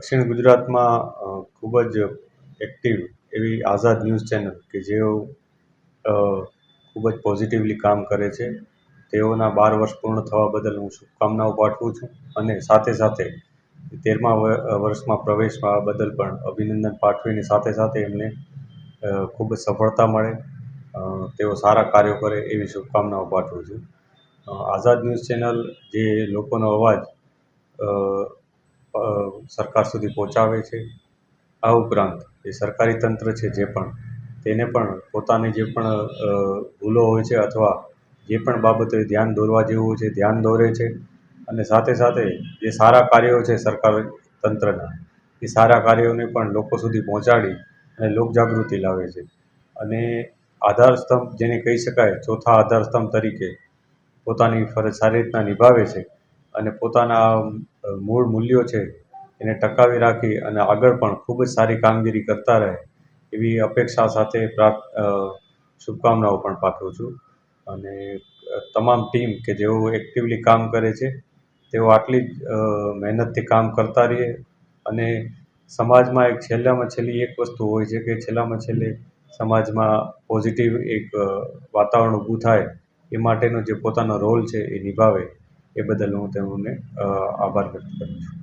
દક્ષિણ ગુજરાતમાં ખૂબ જ એક્ટિવ એવી આઝાદ ન્યૂઝ ચેનલ કે જેઓ ખૂબ જ પોઝિટિવલી કામ કરે છે. તેઓના બાર વર્ષ પૂર્ણ થવા બદલ હું શુભકામનાઓ પાઠવું છું અને સાથે સાથે તેરમા વર્ષમાં પ્રવેશ પામવા બદલ પણ અભિનંદન પાઠવીને સાથે સાથે એમને ખૂબ જ સફળતા મળે. તેઓ સારા કાર્યો કરે એવી શુભકામનાઓ પાઠવું છું. આઝાદ ન્યૂઝ ચેનલ જે લોકોનો અવાજ સરકાર સુધી પહોંચાડે છે. આ ઉપરાંત જે સરકારી તંત્ર છે જે પણ, તેને પણ પોતાની જે પણ ભૂલો હોય છે અથવા જે પણ બાબતોએ ધ્યાન દોરવા જેવું હોય છે, ધ્યાન દોરે છે. અને સાથે સાથે જે સારા કાર્યો છે સરકાર તંત્રના, એ સારા કાર્યોને પણ લોકો સુધી પહોંચાડી અને લોકજાગૃતિ લાવે છે. અને આધારસ્તંભ જેને કહી શકાય, ચોથા આધારસ્તંભ તરીકે પોતાની ફરજ સારી રીતના નિભાવે છે. અને પોતાના મૂળ મૂલ્યો છે, એને ટકાવી રાખી અને આગળ પણ ખૂબ જ સારી કામગીરી કરતા રહે એવી અપેક્ષા સાથે શુભકામનાઓ પણ પાઠવું છું. અને તમામ ટીમ કે જેઓ એક્ટિવલી કામ કરે છે, તેઓ આટલી જ મહેનતથી કામ કરતા રહે અને સમાજમાં એક છેલ્લામાં છેલ્લી એક વસ્તુ હોય છે કે છેલ્લામાં છેલ્લે સમાજમાં પોઝિટિવ એક વાતાવરણ ઊભું થાય એ માટેનો જે પોતાનો રોલ છે એ નિભાવે. એ બદલ હું તેમને આભાર વ્યક્ત કરું છું.